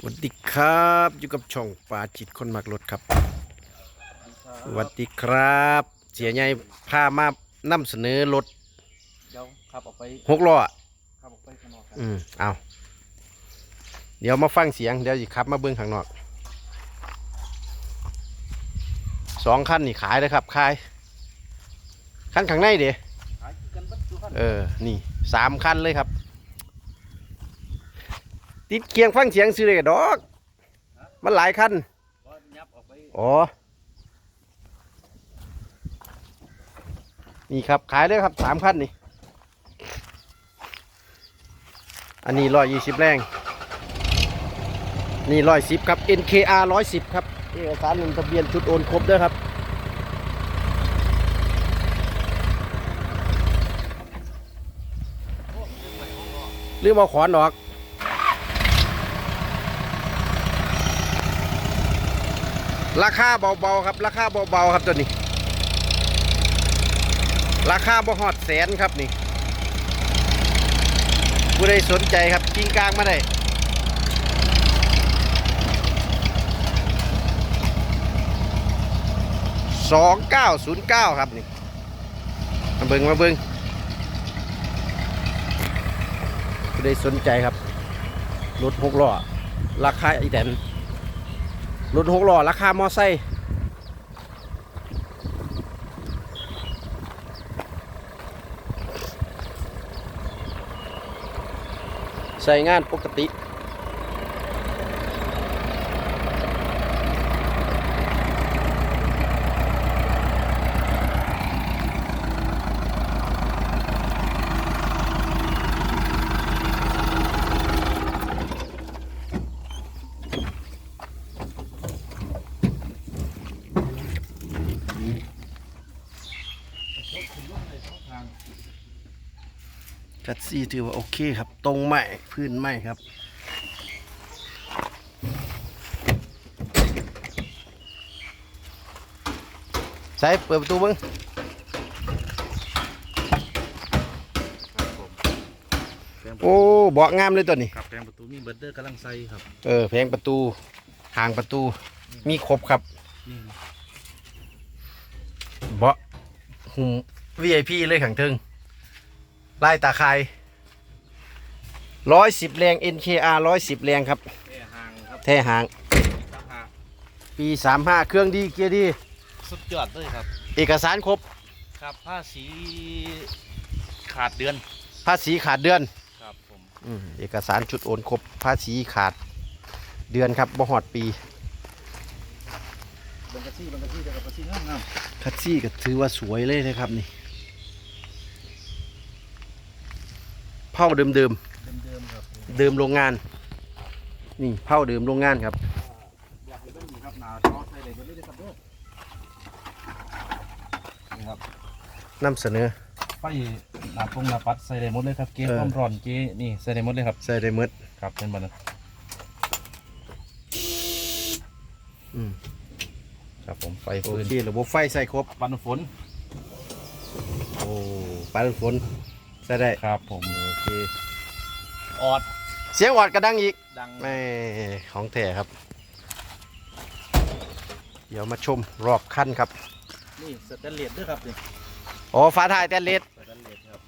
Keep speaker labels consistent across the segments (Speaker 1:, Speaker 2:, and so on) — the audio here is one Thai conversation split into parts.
Speaker 1: สวัสดีครับ อยู่กับช่องปลาจิตคนมักรถครับ สวัสดีครับ เสียใหญ่พามานำเสนอรถ
Speaker 2: เดี๋ยวขับออกไป
Speaker 1: หกล้ออะ
Speaker 2: ขับออกไปข้างนอกครับ
Speaker 1: อืมเอาเดี๋ยวมาฟังเสียงเดี๋ยวสิขับมาเบิ้งข้างนอกสองคันนี่ขายเลยครับขายคันข้างในเด้
Speaker 2: ขายกันบัดทุกคัน
Speaker 1: เออนี่สามคันเลยครับ ติดเคียงฟังเสียงซื้อเลยดอก มันหลายคันอ๋อ นี่ครับขายเลยครับสามคันนี่ อันนี้ร้อยยี่สิบแรง นี่ร้อยสิบครับ NKR ร้อยสิบครับเอกสารลงทะเบียนจุดโอนครบด้วยครับลืมเอาขอนออก ราคาเบาๆครับ ราคาเบาๆครับตัวนี้ ราคาบ่ฮอดแสนครับนี่ผู้ใดสนใจครับกิ้งกลางมาได้สองเก้าศูนย์เก้าครับนี่มาเบิงมาเบิงผู้ใดสนใจครับรถหกล้อราคาอีแตน รถหกล้อราคามอไซค์ใส่งานปกติ กัดซี่ถือว่าโอเคครับ ตรงไหมพื้นไหมครับ ใส่เปิดประตูเบิ้งโอ้เบาะงามเลยตัวนี้
Speaker 2: ครับแปลงประตูมีเบิร์ดเดอร์กำลังใส่ครับ
Speaker 1: เออแพงประตูห่างประตู มีครบครับ
Speaker 2: นี่
Speaker 1: เบาะหุม VIP เลยขังเทึง ลายตาคายร้อยสิบแรง NKR ร้อยสิบแรงครับ
Speaker 2: แค่ห่างครับ
Speaker 1: แท้หาง
Speaker 2: ราคา
Speaker 1: ปีสามห้าเครื่องดีเกียร์ดี
Speaker 2: สุดยอดเลยครับ
Speaker 1: เอกสารครบ
Speaker 2: ครับผ้าสีขาดเดือน
Speaker 1: ภาษีขาดเดือน
Speaker 2: ครับผม
Speaker 1: อืมเอกสารจุดโอนครบ ภาษีขาดเดือนครับบ่หอดปี
Speaker 2: บังกะซี่บังกะซี่จะกับกะซี่งามงาม
Speaker 1: คัดซี่ก็ถือว่าสวยเลยนะครับนี่ เผาเดิมเดิม
Speaker 2: เดิมๆครับ
Speaker 1: ๆเดิมโรงงาน นี่เผาเดิมโรงงานครับ
Speaker 2: อยากให้เบิ่งนี่ครับหนาชอใส่เลยเบิร์ดเลยครับเด้อนี่ครับ
Speaker 1: นำเสนอ
Speaker 2: ไฟหนาปงหนาปัดใส่ได้หมดเลยครับเก
Speaker 1: เออ
Speaker 2: ความร้อนเกนี่ใส่ได้หมดเลยครับ
Speaker 1: ใส่ได้หมด
Speaker 2: ครับเป็นบัน
Speaker 1: อืม
Speaker 2: ครับผมไฟ
Speaker 1: โอ
Speaker 2: ฟืน
Speaker 1: เคระบบไฟใส่ครบ
Speaker 2: ปันฝน
Speaker 1: โอ้ปานฝนใส่ได้
Speaker 2: ครับผม
Speaker 1: โอเค
Speaker 2: ออด
Speaker 1: เสียงออดกระดังอีก
Speaker 2: ดัง
Speaker 1: ไม่ของแท้ครับ เดี๋ยวมาชมรอบคันครับ
Speaker 2: นี่สแตนเลสด้วยครับนี่
Speaker 1: อ๋อฝาท้ายแตนเลส
Speaker 2: สแตนเลสครับ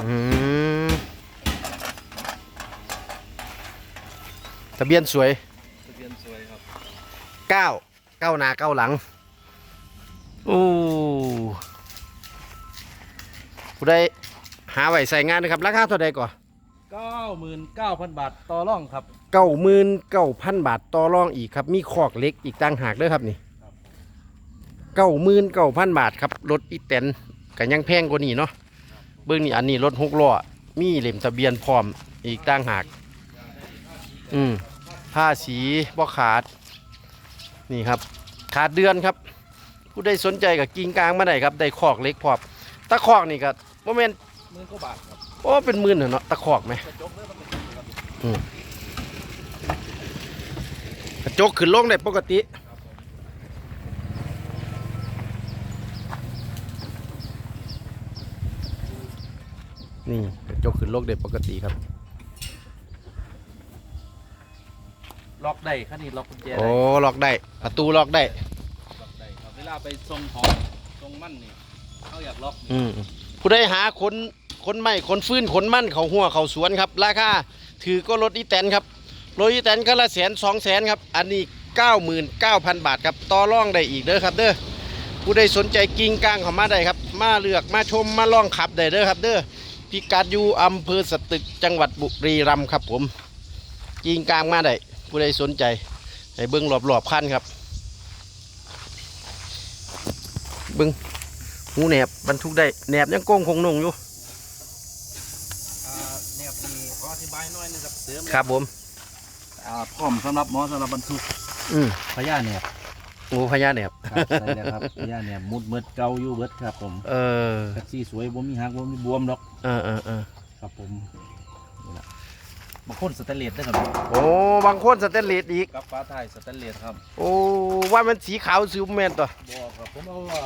Speaker 1: อืมทะเบียนสวย
Speaker 2: ทะเบียนสวยครับ
Speaker 1: เก้าเก้าหน้าเก้าหลังโอ้ผู้ใดหาไว้ใส่งานนะครับ ราคาเท่าใดก่อน
Speaker 2: 99,000 บาทต่อร่องครับ
Speaker 1: เก้าหมื่นเก้าพันบาทต่อรองอีกครับ มีคอกเหล็กอีกต่างหากเด้วยครับนี่
Speaker 2: ครับ
Speaker 1: เก้าหมื่นเก้าพันบาทครับรถอีแตนกันยังแพงกว่านี้เนาะเบื้องนี้อันนี้รถหกล้อมีเหล่มทะเบียนพร้อมอีกต่างหาก อืมผ้าสีบ่ขาด นี่ครับ ขาดเดือนครับ ผู้ใดสนใจกับกิ่งกลางมาได้ครับ ได้คอกเหล็กพร้อมตะคอกนี่ก็โมเมน
Speaker 2: ห มื่นกว่าบาทครับ
Speaker 1: โอ้เป็นหมื่นเหรอเนาะตะคอกไหม
Speaker 2: กระจกเด้อมันเป็นครับ
Speaker 1: กระจกขึ้นลงได้ปกติ นี่กระจกขึ้นลงได้ปกติครับ
Speaker 2: ล็อกได้คันนี้ล็อกกุญแจ
Speaker 1: โอ้
Speaker 2: ได้
Speaker 1: ล็อกได้ ประตูล็อกได้
Speaker 2: ล็อกได้ครับเวลาไปทรงของทรงมั่นนี่เขาอยากล็อกนี่
Speaker 1: อืม ผู้ใดหาคนคนไม้คนฟื้นคนมั่นเขาหัวเขาสวนครับ ราคาถือก็รถอีแตนครับรถอีแตนก็ละแสนสองแสนครับ อันนี้เก้าหมื่นเก้าพันบาทครับต่อร่องได้อีกเด้อครับเด้อผู้ใดสนใจกิ่งกลางเขามาได้ครับ มาเลือกมาชมมาล่องขับได้เด้อครับเด้อพิกัดอยู่อำเภอสตึกจังหวัดบุรีรัมย์ครับ ผมกิ่งกลางมาได้ผู้ใดสนใจให้เบิ้งรอบๆคันครับเบิ้ง หูแหนบบรรทุกได้แหนบยังโก้งคงนงอยู่
Speaker 2: อ่าแนบนี่ขออธิบายหน่อยหนึงครับเสริม
Speaker 1: ครับผม
Speaker 2: อ่าพร้อมสำหรับหมอสำหรับบรรทุก
Speaker 1: อืม
Speaker 2: พญาแนบ
Speaker 1: งูพญาแหนบ
Speaker 2: ครับใช่แล้วครับพญาแนบมุดเมิดเก่าอยู่เบิดครับผม
Speaker 1: เออ
Speaker 2: แท็กซี่สวยบ่มีหักบ่มีบวมดอก
Speaker 1: เออเออเออ
Speaker 2: ครับผมนี่ล่ะ บางคนสแตนเลสได้อครับ
Speaker 1: โอ้บางคนสเตนเลสอีก
Speaker 2: กับฟ้าไทายสแตนเลสครับ
Speaker 1: โอ้ว่ามันสีขาวซิวแมนตัว
Speaker 2: บอกครับผมเอาอ่า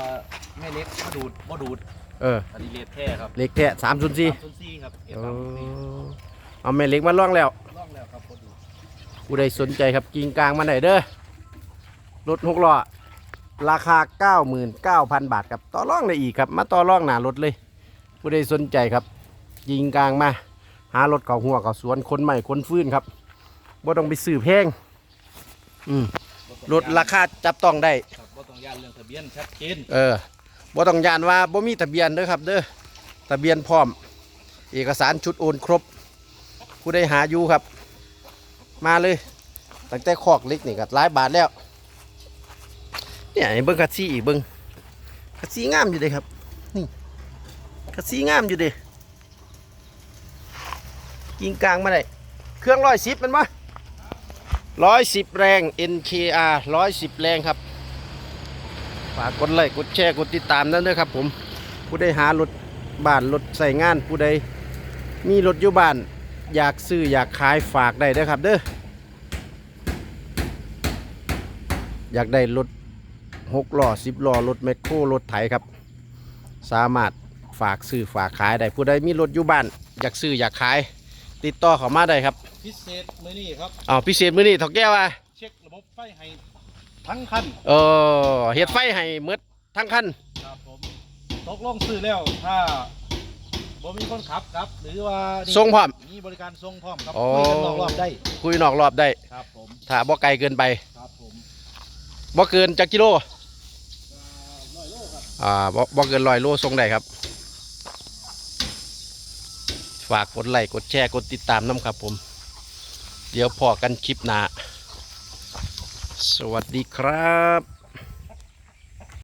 Speaker 2: แม่เล็กมาดูดบ่ดูด
Speaker 1: เออ
Speaker 2: อันนี้เลสแท้ครับ
Speaker 1: เล็กแท้สามศูนย์สี่
Speaker 2: ซุนซี่ครับเก็บ
Speaker 1: เอ
Speaker 2: ตามซุนซี่
Speaker 1: อเอาแม่เล็กมาล่องแล้ว
Speaker 2: ล่องแล้วครับบ่ดูด
Speaker 1: ผู้ใดสนใจครับกิงกลางมาไหนเด้อรถหกล้อราคา 99,000 บาทครับต่อร่องได้อีกครับ มาต่อร่องหนารถเลย ผู้ใดสนใจครับยิงกลางมา หารถเก่าหัวเก่าสวนคนใหม่คนฟื้นครับบ่ต้องไปซื้อแพงอืม
Speaker 2: บ่ต้อง
Speaker 1: รถราคาจับต้องได้
Speaker 2: ครับบ่ต้องย่านเรื่องทะเบียนชัดเจน
Speaker 1: เออบ่ต้องยานว่าบ่มีทะเบียนเด้อครับ เด้อทะเบียนพร้อม เอกสารชุดโอนครบ ผู้ใดหาอยู่ครับ มาเลยตั้งแต่คอกเล็กนี่ก็หลายบาทแล้วเนี่ยให้เบิ่งคัดซีอีกเบิ่งคัดซีงามอยู่เด้ครับนี่คัดซีงามอยู่เด้ กิงกลางมาได้เครื่องร้อยสิบมันวะร้อยสิบแรง NKR ร้อยสิบแรงครับฝากกดไลค์กดแชร์กดติดตามนั่นด้วยครับ ผมผู้ใดหารถบ้านรถใส่งานผู้ใดมีรถอยู่บ้านอยากซื้ออยากขายฝากได้ด้อครับ เด้ออยากได้รถหกล้อสิบล้อรถแมคโครรถไถครับ สามารถฝากซื้อฝากขายได้ผู้ใดมีรถอยู่บ้านอยากซื้ออยากขาย ติดต่อเขามาได้ครับ
Speaker 2: พิเศษมื้อนี้ครับ
Speaker 1: อ๋อพิเศษมื้อนี้ถกแก้วว่า
Speaker 2: เช็คระบบไฟให้ทั้งคัน
Speaker 1: เออเฮ็ดไฟให้หมดทั้งคัน
Speaker 2: ครับผมตกลงซื้อแล้วถ้าบ่มีคนขับครับ หรือว่านี่
Speaker 1: ส่งพร้อม
Speaker 2: มีบริการส่งพร้อมครับ
Speaker 1: อ๋อ
Speaker 2: คุยกันนอกรอบได้
Speaker 1: คุยนอกรอบได้
Speaker 2: ครับผม
Speaker 1: ถ้าบ่ไกลเกินไป
Speaker 2: ครับผม
Speaker 1: บ่เกินจักกิโล
Speaker 2: ร้อยโลครับ
Speaker 1: อ่าบ่บ่เกินร้อยโลส่งได้ครับ ฝากกดไลค์กดแชร์กดติดตามน้ำครับผม เดี๋ยวพอกันคลิปหน้า สวัสดีครับ